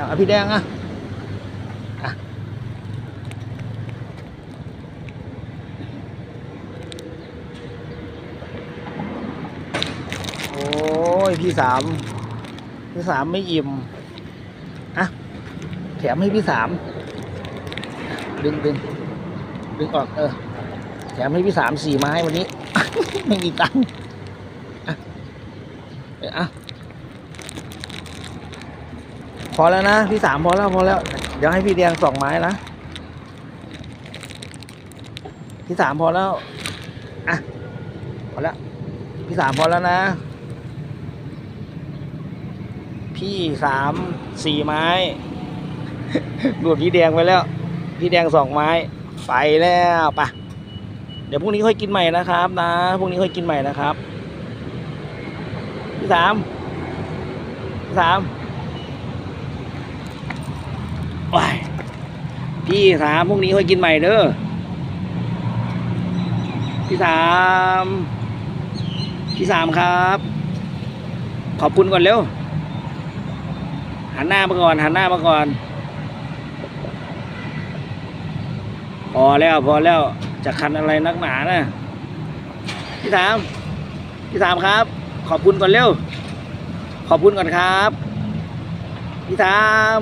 อะพี่แดงอะโอ้ยพี่สามพี่สามไม่อิ่มอะแถมให้พี่สามดึงดึงดึงออกเออแถมให้พี่สามสี่ไม้วันนี้ ไม่มีตังค์อะเอออะ พอแล้วนะ พี่สามพอแล้วพอแล้ว เดี๋ยวให้พี่แดงสองไม้นะ พี่สามพอแล้ว อะ พอแล้ว พี่สามพอแล้วนะ พี่สามสี่ไม้ดูดพี่แดงไปแล้ว พี่แดงสองไม้ ไปแล้วปะเดี๋ยวพรุ่งนี้ค่อยกินใหม่นะครับ นะพรุ่งนี้ค่อยกินใหม่นะครับ พี่สามพี่สาม ว้าย พี่สามพรุ่งนี้ค่อยกินใหม่เด้อพี่สามพี่สามครับ ขอบคุณก่อนเร็วหันหน้ามาก่อนหันหน้ามาก่อน พอแล้วพอแล้วจะคันอะไรนักหนานะพี่สามพี่สามครับ ขอบคุณก่อนเร็ว ขอบคุณก่อนครับ พี่สาม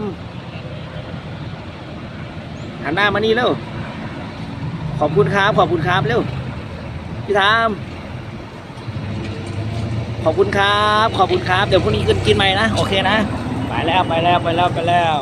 หันหน้ามานี่เร็ว ขอบคุณครับ ขอบคุณครับเร็ว พี่ทามขอบคุณครับ ขอบคุณครับ เดี๋ยวพรุ่งนี้กินกินใหม่นะ โอเคนะ ไปแล้ว ไปแล้ว ไปแล้ว ไปแล้ว